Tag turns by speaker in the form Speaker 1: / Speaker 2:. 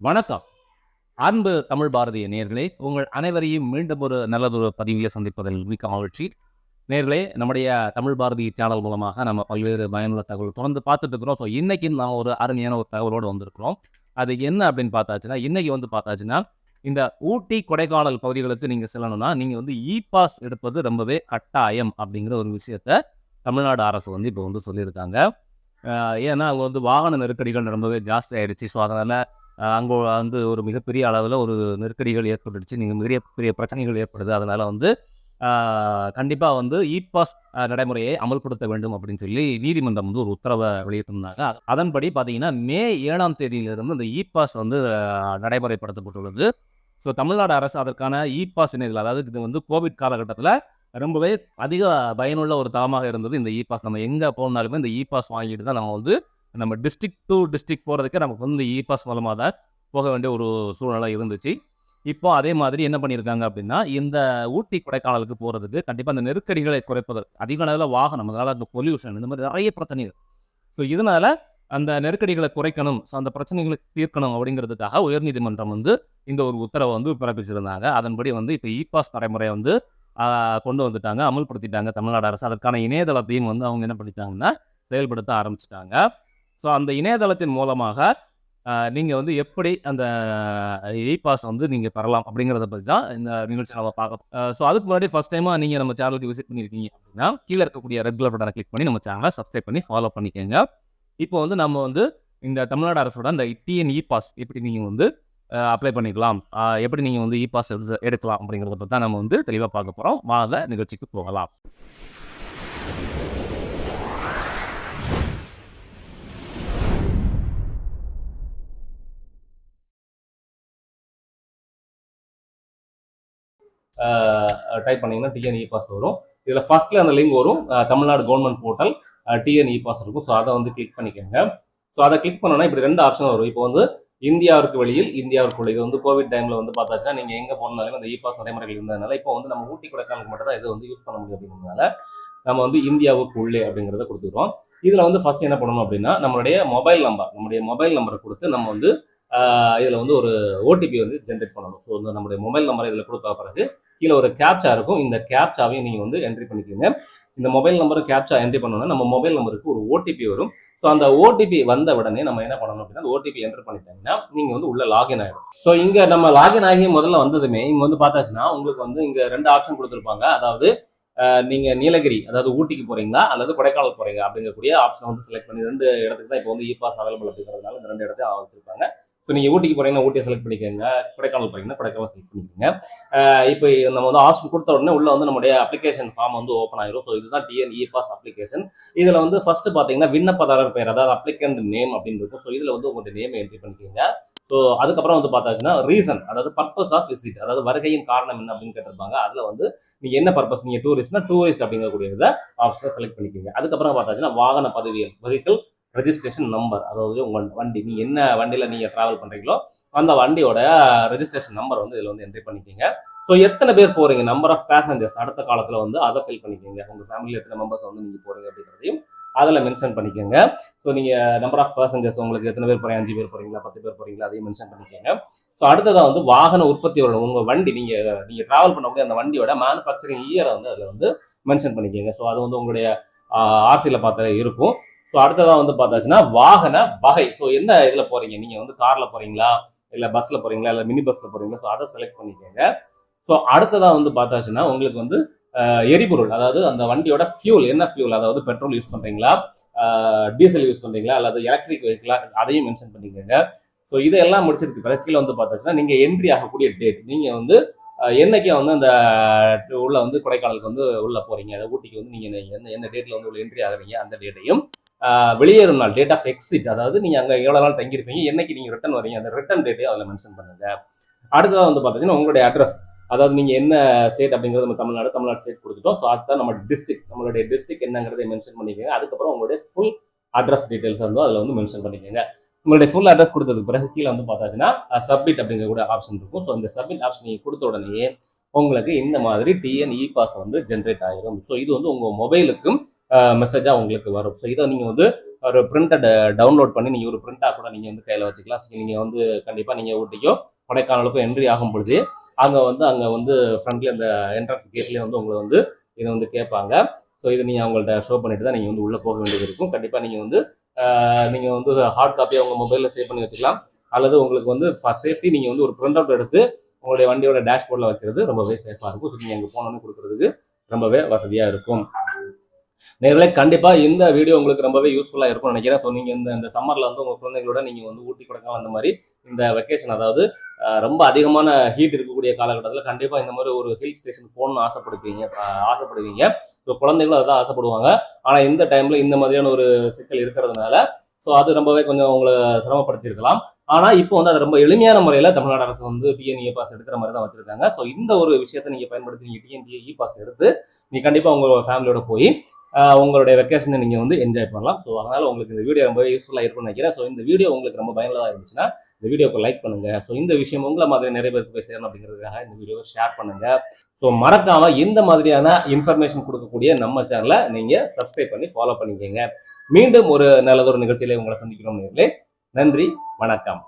Speaker 1: வணக்கம். அன்பு தமிழ் பாரதிய நேர்களே உங்கள் அனைவரையும் மீண்டும் ஒரு நல்லதொரு பதிவியை சந்திப்பதில் மிக்க மகிழ்ச்சி. நேர்களே நம்முடைய தமிழ் பாரதி சேனல் மூலமாக நம்ம பல்வேறு பயனுள்ள தகவல் தொடர்ந்து பார்த்துட்டு இருக்கிறோம். ஸோ இன்னைக்கு நான் ஒரு அருமையான ஒரு தகவலோடு வந்திருக்கிறோம். அது என்ன அப்படின்னு பார்த்தாச்சுன்னா இன்னைக்கு வந்து பார்த்தாச்சுன்னா இந்த ஊட்டி கொடைக்கானல் பகுதிகளுக்கு நீங்கள் செல்லணும்னா நீங்கள் வந்து இ பாஸ் எடுப்பது ரொம்பவே கட்டாயம் அப்படிங்கிற ஒரு விஷயத்த தமிழ்நாடு அரசு வந்து இப்போ வந்து சொல்லியிருக்காங்க. ஏன்னா அங்கே வந்து வாகன நெருக்கடிகள் ரொம்பவே ஜாஸ்தி ஆயிடுச்சு. ஸோ அதனால் அங்கே வந்து ஒரு மிகப்பெரிய அளவில் ஒரு நெருக்கடிகள் ஏற்பட்டுடுச்சு. நீங்கள் மிக பெரிய பிரச்சனைகள் ஏற்படுது. அதனால் வந்து கண்டிப்பாக வந்து இ பாஸ் நடைமுறையை அமல்படுத்த வேண்டும் அப்படின்னு சொல்லி நீதிமன்றம் வந்து ஒரு உத்தரவை வெளியிட்டிருந்தாங்க. அதன்படி பார்த்தீங்கன்னா மே ஏழாம் தேதியிலிருந்து இந்த இ பாஸ் வந்து நடைமுறைப்படுத்தப்பட்டுள்ளது. ஸோ தமிழ்நாடு அரசு அதற்கான இ பாஸ் இணைகள் அதாவது இது வந்து கோவிட் காலகட்டத்தில் ரொம்பவே அதிக பயனுள்ள ஒரு தளமாக இருந்தது இந்த இ பாஸ் நம்ம எங்கே போனாலுமே இந்த இ பாஸ் வாங்கிட்டு தான் நம்ம வந்து நம்ம டிஸ்ட்ரிக்ட் டு டிஸ்ட்ரிக்ட் போகிறதுக்கு நமக்கு வந்து இ பாஸ் மூலமாக தான் போக வேண்டிய ஒரு சூழ்நிலை இருந்துச்சு. இப்போ அதே மாதிரி என்ன பண்ணியிருக்காங்க அப்படின்னா இந்த ஊட்டி கொடைக்கானலுக்கு போகிறதுக்கு கண்டிப்பாக அந்த நெருக்கடிகளை குறைப்பதற்கு அதிக அளவில் வாகனம் அதனால் அந்த பொல்யூஷன் இந்த மாதிரி நிறைய பிரச்சனைகள். ஸோ இதனால் அந்த நெருக்கடிகளை குறைக்கணும் ஸோ அந்த பிரச்சனைகளை தீர்க்கணும் அப்படிங்கிறதுக்காக உயர்நீதிமன்றம் வந்து இந்த ஒரு உத்தரவை வந்து பிறப்பிச்சிருந்தாங்க. அதன்படி வந்து இப்போ இ பாஸ் நடைமுறையை வந்து கொண்டு வந்துட்டாங்க அமல்படுத்திட்டாங்க தமிழ்நாடு அரசு. அதற்கான இணையதளத்தையும் வந்து அவங்க என்ன பண்ணிட்டாங்கன்னா செயல்படுத்த ஆரம்பிச்சிட்டாங்க. ஸோ அந்த இணையதளத்தின் மூலமாக நீங்கள் வந்து எப்படி அந்த இ பாஸ் வந்து நீங்கள் பெறலாம் அப்படிங்கிறத பற்றி தான் இந்த நிகழ்ச்சி நம்ம பார்க்க ஸோ அதுக்கு முன்னாடி ஃபஸ்ட் டைமாக நீங்கள் நம்ம சேனலுக்கு விசிட் பண்ணியிருக்கீங்க அப்படின்னா கீழே இருக்கக்கூடிய ரெட் கலர் பட்டனை கிளிக் பண்ணி நம்ம சேனலை சப்ஸ்கிரைப் பண்ணி ஃபாலோ பண்ணிக்கோங்க. இப்போ வந்து நம்ம வந்து இந்த தமிழ்நாடு அரசோட அந்த டிஎன் இ பாஸ் எப்படி நீங்கள் வந்து அப்ளை பண்ணிக்கலாம் எப்படி நீங்கள் வந்து இ பாஸ் எடுக்கலாம் அப்படிங்கிறத பற்றி தான் நம்ம வந்து தெளிவாக பார்க்க போகிறோம் வாங்க நிகழ்ச்சிக்கு போகலாம். டைப் பண்ணீங்கன்னா டிஎன் இ பாஸ் வரும். இதில் ஃபர்ஸ்ட்ல அந்த லிங்க் வரும். Tamil Nadu government portal TN E pass இருக்கும். ஸோ அதை வந்து கிளிக் பண்ணிக்கோங்க. ஸோ அதை கிளிக் பண்ணோன்னா இப்படி ரெண்டு ஆப்ஷன் வரும். இப்போ வந்து இந்தியாவிற்கு வெளியில் இந்தியாவிற்குள்ள. இது வந்து கோவிட் டைமில் வந்து பார்த்தாச்சுன்னா நீங்கள் எங்கே போனாலும் அந்த இ பாஸ் நடைமுறைகள் இருந்ததுனால இப்போ வந்து நம்ம ஊட்டி கொடைக்கானலுக்கு மட்டும் தான் இதை வந்து யூஸ் பண்ண முடியும் அப்படிங்கிறதுனால நம்ம வந்து இந்தியாவுக்கு உள்ளே அப்படிங்கிறத கொடுத்துருவோம் இதில் வந்து ஃபர்ஸ்ட் என்ன பண்ணணும் அப்படின்னா நம்மளுடைய மொபைல் நம்பர் நம்முடைய மொபைல் நம்பரை கொடுத்து நம்ம வந்து இதில் வந்து ஒரு ஓடிபி வந்து ஜென்ரேட் பண்ணணும். ஸோ வந்து நம்முடைய மொபைல் நம்பரை இதில் கொடுத்த பிறகு கீழே ஒரு கேப்சா இருக்கும். இந்த கேப்சாவையும் நீங்கள் வந்து என்ட்ரி பண்ணிக்கோங்க. இந்த மொபைல் நம்பரும் கேப்சா என்ட்ரி பண்ணோம்னா நம்ம மொபைல் நம்பருக்கு ஒரு ஓடிபி வரும். ஸோ அந்த ஓடிபி வந்த உடனே நம்ம என்ன பண்ணணும் அப்படின்னா அந்த ஓடிபி என்டர் பண்ணிட்டாங்கன்னா நீங்கள் வந்து உள்ள லாகின் ஆகிடும் ஸோ இங்கே நம்ம லாகின் ஆகி முதல்ல வந்ததுமே இங்கே வந்து பார்த்தாச்சுன்னா உங்களுக்கு வந்து இங்கே ரெண்டு ஆப்ஷன் கொடுத்துருப்பாங்க. அதாவது நீங்கள் நீங்க நீலகிரி அதாவது ஊட்டிக்கு போறீங்களா அல்லது கொடைக்கானல் போறீங்க அப்படிங்கக்கூடிய ஆப்ஷன் வந்து செலக்ட் பண்ணி ரெண்டு இடத்துக்கு தான் இப்போ வந்து இ பாஸ் அவைலபிள் அப்படிங்கிறதுனால இந்த ரெண்டு இடத்தையும் வச்சிருப்பாங்க. ஸோ நீங்கள் ஊட்டிக்கு போகிறீங்கன்னா ஊட்டியை செலக்ட் பண்ணிக்கோங்க. கொடைக்கானல் போகிறீங்கன்னா கொடைக்கானல் செலக்ட் பண்ணிக்கோங்க. இப்போ நம்ம வந்து ஆப்ஷன் கொடுத்த உடனே உள்ளே வந்து நம்முடைய அப்ளிகேஷன் ஃபார்ம் வந்து ஓப்பன் ஆயிரும். ஸோ இதுதான் டிஎன் பாஸ் அப்ளிகேஷன் இதில் வந்து ஃபர்ஸ்ட் பார்த்தீங்கன்னா விண்ணப்பதாரர் பெயர் அதாவது அப்ளிகண்ட் நேம் அப்படின்னு இருக்கும். ஸோ இதில் வந்து உங்களுடைய நேம் என்ட்ரி பண்ணிக்கோங்க. ஸோ அதுக்கப்புறம் வந்து பார்த்தாச்சுன்னா ரீசன் அதாவது பர்பஸ் ஆஃப் விசிட் அதாவது வருகையின் காரணம் என்ன அப்படின்னு கேட்டிருப்பாங்க. அதில் வந்து நீங்கள் என்ன பர்பஸ் நீங்கள் டூரிஸ்ட்னா டூரிஸ்ட் அப்படிங்கக்கூடியத ஆப்ஷனை செலக்ட் பண்ணிக்கோங்க. அதுக்கப்புறம் பார்த்தாச்சுன்னா வாகன பதவியல் வெஹிக்கிள் ரெஜிஸ்ட்ரேஷன் நம்பர் அதாவது உங்கள் வண்டி நீங்கள் என்ன வண்டியில் நீங்கள் ட்ராவல் பண்ணுறீங்களோ அந்த வண்டியோட ரெஜிஸ்ட்ரேஷன் நம்பர் வந்து இதில் வந்து என்ட்ரி பண்ணிக்கோங்க. ஸோ எத்தனை பேர் போகிறீங்க நம்பர் ஆஃப் பேசஞ்சர்ஸ் அடுத்த காலத்தில் வந்து அதை ஃபில் பண்ணிக்கோங்க. உங்கள் ஃபேமிலியில் எத்தனை மெம்பர்ஸ் வந்து நீங்கள் போகிறீங்க அப்படிங்கிறதையும் அதில் மென்ஷன் பண்ணிக்கோங்க. ஸோ நீங்கள் நம்பர் ஆஃப் பேசஞ்சர்ஸ் உங்களுக்கு எத்தனை பேர் போகிறீங்க அஞ்சு பேர் போகிறீங்களா பத்து பேர் போகிறீங்களா அதையும் மென்ஷன் பண்ணிக்கோங்க. ஸோ அடுத்ததாக வந்து வாகன உற்பத்தியோட உங்கள் வண்டி நீங்கள் நீங்கள் ட்ராவல் பண்ணக்கூடிய அந்த வண்டியோட மேனுஃபேக்சரிங் இயரை வந்து அதில் வந்து மென்ஷன் பண்ணிக்கோங்க. ஸோ அது வந்து உங்களுடைய ஆர்சியில் பார்த்தா இருக்கும். ஸோ அடுத்ததான் வந்து பார்த்தாச்சுன்னா வாகன வகை. ஸோ என்ன இதில் போறீங்க? நீங்க வந்து கார்ல போறீங்களா? இல்லை பஸ்ல போறீங்களா? இல்லை மினி பஸ்ல போறீங்களா? ஸோ அதை செலக்ட் பண்ணிக்கோங்க. ஸோ அடுத்ததான் வந்து பார்த்தாச்சுன்னா உங்களுக்கு வந்து எரிபொருள் அதாவது அந்த வண்டியோட ஃபியூல் என்ன ஃபியூல் அதாவது பெட்ரோல் யூஸ் பண்றீங்களா? டீசல் யூஸ் பண்றீங்களா? அல்லது எலக்ட்ரிக் வெஹிக்கிளா அதையும் மென்ஷன் பண்ணிக்கோங்க. ஸோ இதெல்லாம் முடிச்சதுக்கு பிறகு கீழே வந்து பார்த்தாச்சுன்னா நீங்க என்ட்ரி ஆகக்கூடிய டேட் நீங்க வந்து என்னைக்கு வந்து அந்த உள்ள வந்து கொடைக்கானலுக்கு வந்து உள்ள போறீங்க? அதை ஊட்டிக்கு வந்து நீங்க என்ன என்ன டேட்ல வந்து உள்ள என்ட்ரி ஆகுறீங்க? அந்த டேட்டையும் வெளியேறும் நாள் டேட் ஆஃப் எக்ஸிட் அதாவது நீங்கள் அங்கே எவ்வளோ நாள் தங்கியிருப்பீங்க என்னைக்கு நீங்கள் ரிட்டர்ன் வரீங்க அந்த ரிட்டர்ன் டேட்டையும் அதில் மென்ஷன் பண்ணுங்க. அடுத்ததாக வந்து பார்த்தீங்கன்னா உங்களுடைய அட்ரஸ் அதாவது நீங்கள் என்ன ஸ்டேட் அப்படிங்கிறது நம்ம தமிழ்நாடு தமிழ்நாடு ஸ்டேட் கொடுத்துட்டோம். ஸோ அதுதான் நம்ம டிஸ்ட்ரிக் நம்மளுடைய டிஸ்ட்ரிக் என்னங்கிறதை மென்ஷன் பண்ணிக்கோங்க. அதுக்கப்புறம் உங்களுடைய ஃபுல் அட்ரஸ் டீட்டெயில்ஸ் வந்து அதில் வந்து மென்ஷன் பண்ணிக்கோங்க. உங்களுடைய ஃபுல் அட்ரஸ் கொடுத்ததுக்கு பிறகு கீழே வந்து பார்த்தாச்சுன்னா சப்மிட் அப்படிங்கிற கூட ஆப்ஷன் இருக்கும். ஸோ இந்த சப்மிட் ஆப்ஷன் நீங்கள் கொடுத்த உடனேயே உங்களுக்கு இந்த மாதிரி டிஎன் இ பாஸ் வந்து ஜென்ரேட் ஆகிடும் ஸோ இது வந்து உங்கள் மொபைலுக்கும் மெசேஜாக உங்களுக்கு வரும். ஸோ இதை நீங்கள் வந்து ஒரு பிரிண்டை டவுன்லோட் பண்ணி நீங்கள் ஒரு பிரிண்டாக கூட நீங்கள் வந்து கையில் வச்சுக்கலாம். ஸோ நீங்கள் வந்து கண்டிப்பாக நீங்கள் ஊட்டிக்கோ கொடைக்கானலுக்கும் என்ட்ரி ஆகும் பொழுது அங்கே வந்து அங்கே வந்து ஃப்ரண்ட்லேயே அந்த என்ட்ரன்ஸ் கேட்லேயே வந்து உங்களை வந்து இதை வந்து கேட்பாங்க. ஸோ இதை நீங்கள் அவங்கள்ட்ட ஷோ பண்ணிட்டு தான் நீங்கள் வந்து உள்ளே போக வேண்டியது இருக்கும். கண்டிப்பாக நீங்கள் வந்து நீங்கள் வந்து ஹார்ட் காப்பியை உங்கள் மொபைலில் சேவ் பண்ணி வச்சுக்கலாம். அல்லது உங்களுக்கு வந்து ஃபஸ்ட் சேஃப்டி நீங்கள் வந்து ஒரு பிரிண்ட் அவுட் எடுத்து உங்களுடைய வண்டியோட டேஷ்போர்டில் வைக்கிறது ரொம்பவே சேஃபாக இருக்கும். ஸோ நீங்கள் அங்கே போனோன்னு கொடுக்குறதுக்கு ரொம்பவே வசதியாக இருக்கும். நேர்களே கண்டிப்பாக இந்த வீடியோ உங்களுக்கு ரொம்பவே யூஸ்ஃபுல்லாக இருக்கும்னு நினைக்கிறேன். ஸோ நீங்கள் இந்த இந்த சம்மரில் வந்து உங்கள் குழந்தைங்களோட நீங்கள் வந்து ஊட்டி கொடுக்கலாம் அந்த மாதிரி இந்த வெக்கேஷன் அதாவது ரொம்ப அதிகமான ஹீட் இருக்கக்கூடிய காலகட்டத்தில் கண்டிப்பாக இந்த மாதிரி ஒரு ஹில் ஸ்டேஷன் போகணும்னு ஆசைப்படுவீங்க. ஆசைப்படுவீங்க. ஸோ குழந்தைகளும் அதான் ஆசைப்படுவாங்க. ஆனால் இந்த டைமில் இந்த மாதிரியான ஒரு சிக்கல் இருக்கிறதுனால ஸோ அது ரொம்பவே கொஞ்சம் உங்களை சிரமப்படுத்தியிருக்கலாம். ஆனா இப்போ வந்து அது ரொம்ப எளிமையான முறையில தமிழ்நாடு அரசு வந்து பிஎன்இ பாஸ் எடுக்கிற மாதிரி தான் வச்சிருக்காங்க. ஸோ இந்த ஒரு விஷயத்தை நீங்க பயன்படுத்தி நீங்க டிஎன்இ இ பாஸ் எடுத்து நீ கண்டிப்பா உங்க ஃபேமிலியோட போய் உங்களுடைய வெக்கேஷனை நீங்க வந்து என்ஜாய் பண்ணலாம். ஸோ அதனால உங்களுக்கு இந்த வீடியோ ரொம்ப யூஸ்ஃபுல்லாக இருக்கும்னு நினைக்கிறேன். ஸோ இந்த வீடியோ உங்களுக்கு ரொம்ப பயனுள்ளதாக இருந்துச்சுன்னா இந்த வீடியோக்கு லைக் பண்ணுங்க. ஸோ இந்த விஷயம் உங்களை மாதிரி நிறைய பேருக்கு போய் சேரணும் அப்படிங்கிறதுக்காக இந்த வீடியோவை ஷேர் பண்ணுங்க. ஸோ மறக்காம இந்த மாதிரியான இன்ஃபர்மேஷன் கொடுக்கக்கூடிய நம்ம சேனலை நீங்க சப்ஸ்கிரைப் பண்ணி ஃபாலோ பண்ணிக்கோங்க. மீண்டும் ஒரு நல்லதொரு நிகழ்ச்சியில உங்களை சந்திக்கிறோம் நேர்களே. நன்றி வணக்கம்.